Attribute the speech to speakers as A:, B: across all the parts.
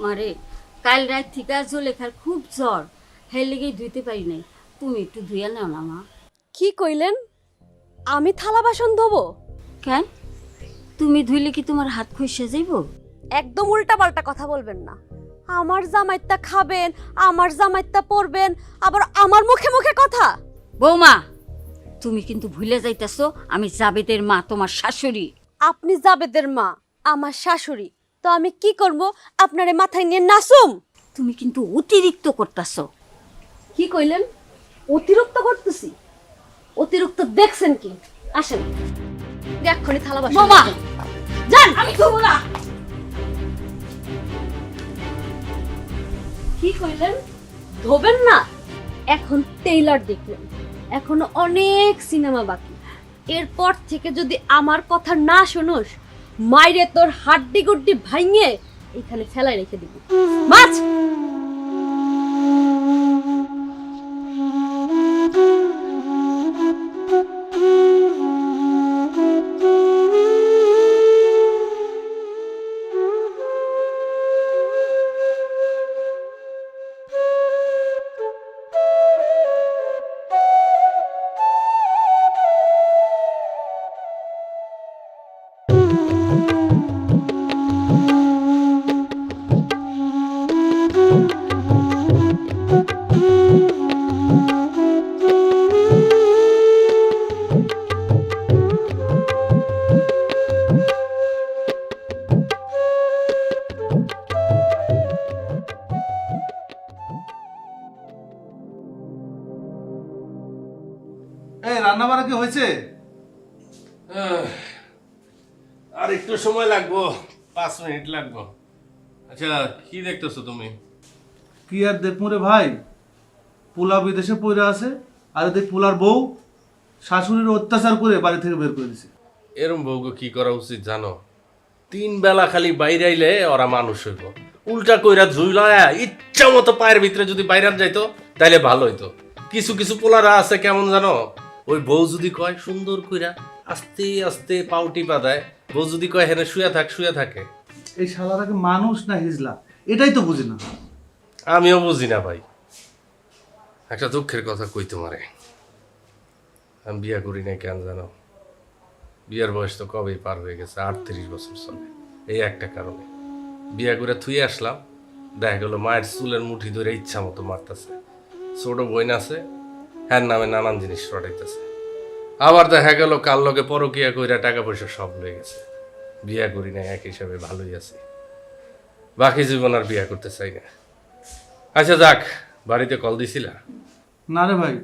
A: মারে। কাল রাত থেকে জলেখার খুব জ্বর। হের লেগেই ধুইতে পারি নাই। তুমি একটু ধুইয়া নাও না মা।
B: কি কইলেন? আমি থালা বাসন ধোবো?
A: কেন? তুমি ধুইলে কি তোমার হাত খসে যাইব?
B: একদম উল্টা পাল্টা কথা বলবেন না। আমার জামাইত্তা খাবেন আমার জামাইত্তা পরবেন আবার আমার মুখে মুখে কথা?
A: বৌমা তুমি কিন্তু ভুলে যাইতেছো আমি জাবেদের মা তোমার শাশুড়ি।
B: আপনি জাবেদের মা আমার শাশুড়ি। তো আমি কি করব? আপনারে মাথায় নিয়ে নাচুম।
A: তুমি কিন্তু অতিরিক্ত করতেছো।
B: কি কইলেন? অতিরিক্ত করতেছি? অতিরিক্ত দেখছেন কি? আসেন। এক্ষুনি থালা বাসন।
A: বোমা!
B: যান!
A: আমি খাব না!
B: কি কইলেন? ধোবেন না? এখন টেইলার দেখলেন। এখনও অনেক সিনেমা বাকি। এরপর থেকে যদি আমার কথা না শোনোস মাইরে তোর হাড্ডি গুড্ডি ভাঙিয়ে এখানে ফেলায় রেখে দিবি। মাছ!
C: এই রান্না বান্না কি হয়েছে?
D: আর একটু সময় লাগবো পাঁচ মিনিট লাগবো। আচ্ছা কি দেখতেছো তুমি?
C: কি আর দেখব রে ভাই? পোলা বিদেশে পড়ে আছে আর দেখ পোলার বউ শাশুড়ির অত্যাচার করে বাড়ি থেকে বের করে দিছে।
D: এরম বউকে কি করা উচিত জানো? তিন বেলা খালি বাইরে আইলে ওরা মানুষ হইব। উল্টা কইরা ঝুইলা ইচ্ছা মতো পায়ের ভিতরে যদি বাইরে যাইতো তাইলে ভালো হইতো। কিছু কিছু পোলারা আছে কেমন জানো? ওই বউ যদি কয় সুন্দর কইরা আস্তে আস্তে পাও টিপা দেয় বউ যদি কয় হেনে শুয়ে থাক শুয়ে থাকে।
C: এই শালাটাকে মানুষ না হিজলা? এটাই তো বুঝি না।
D: আমিও বুঝি না ভাই। একটা দুঃখের কথা কই তোমারে। আমি বিয়া করি নাই কেন জানো? বিয়ার বয়স তো কবেই পার হয়ে গেছে আটত্রিশ বছর চলে। এই একটা কারণে। বিয়া করে থুয়ে আসলাম দেখা গেল মায়ের চুলের মুঠি ধরে ইচ্ছা মতো মারতেছে। ছোট বইন আছে হ্যার নামে নানান জিনিস রটাইতেছে। আবার দেখা গেল কাল লগে পরকিয়া কইরা টাকা পয়সা সব লয়ে গেছে। বিয়া করি না এক হিসাবে ভালোই আছি। বাকি জীবন আর বিয়া করতে চাই না। আচ্ছা যাক বাড়িতে কল দিছিলা?
C: না রে ভাই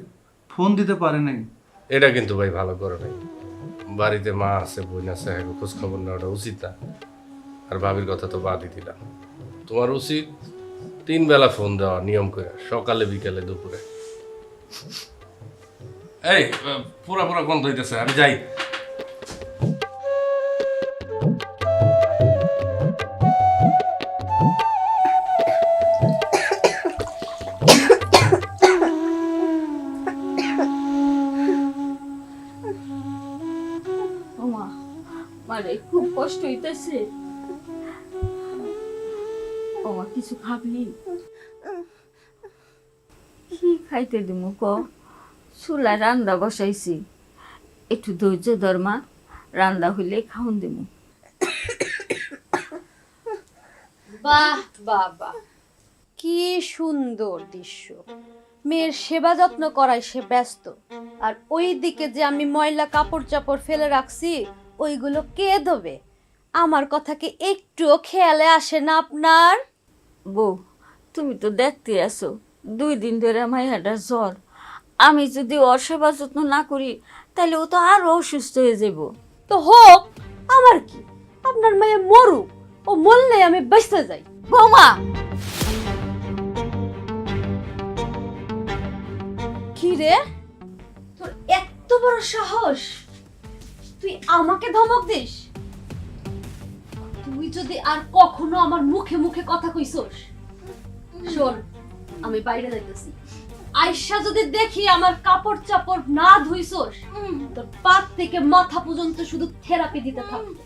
C: ফোন দিতে পারে নাই।
D: এটা কিন্তু ভাই ভালো করে নাই। বাড়িতে মা আছে বোন আছে এখন খোঁজ খবর নেওয়াটা উচিত না। আর ভাবির কথা তো বাদই দিলাম। তোমার উচিত তিন বেলা ফোন দেওয়া নিয়ম করে সকালে বিকালে দুপুরে। এই পুরা পুরা গন্ধ হইতেছে আমি যাই।
A: খুব কষ্ট হইতেছে। ওমা কিছু খাবি? কি খাইতে দিমু ক চুলায় রান্দা বসাইছি। একটু ধৈর্য ধর মা। রান্দা হইলে খাওন দিমু।
B: বাহ বাহ কি সুন্দর দৃশ্য। মেয়ের সেবা যত্ন করায় সে ব্যস্ত। আর ওই দিকে যে আমি ময়লা কাপড় চাপড় ফেলে রাখছি ওইগুলো কে ধোবে? আমার কথা কি একটুও খেয়ালে আসে না আপনার?
A: বউ তুমি তো দেখতে আসো দুই দিন ধরে মাইয়াটা জ্বর। আমি যদি ওর যত্ন না করি, তাহলে ও তো আরও অসুস্থ হয়ে যাব
B: তো হোক, আমার কি? আপনার মেয়ে মরুক, ও মরলে আমি বেঁচতে যাই।
A: বৌমা!
B: কি রে? তোর এত বড় সাহস! তুই আমাকে ধমক দিস? তুই যদি আর কখনো আমার মুখে মুখে কথা কইছস, শোন, আমি বাইরে যাইতেছি। আয়শা যদি দেখি আমার কাপড় চাপড় না ধুইছস তোর পাত থেকে মাথা পর্যন্ত শুধু থেরাপি দিতে থাকবে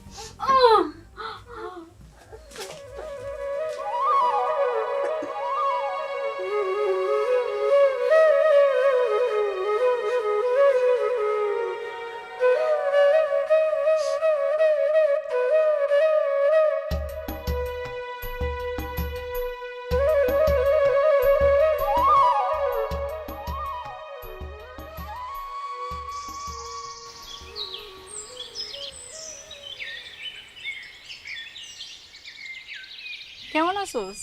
E: আছোস?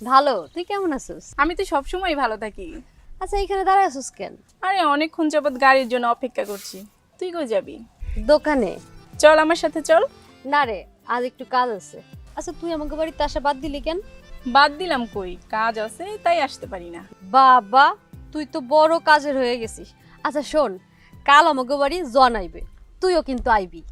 B: ভালো তুই কেমন আছিস?
E: আমি তো সবসময় ভালো থাকি।
B: আচ্ছা এখানে দাঁড়ায় আছিস কেন?
E: আরে অনেকক্ষণ যাবত গাড়ির জন্য অপেক্ষা করছি। তুই কই যাবি?
B: দোকানে।
E: চল আমার সাথে চল।
B: না রে আজ একটু কাজ আছে। আচ্ছা তুই আমাকে বাড়িতে আসা বাদ দিলি কেন?
E: বাদ দিলাম কই? কাজ আছে তাই আসতে পারি না।
B: বাবা তুই তো বড় কাজের হয়ে গেছিস। আচ্ছা শোন কাল আমাকে বাড়ি জন আইবে। তুইও কিন্তু আইবি।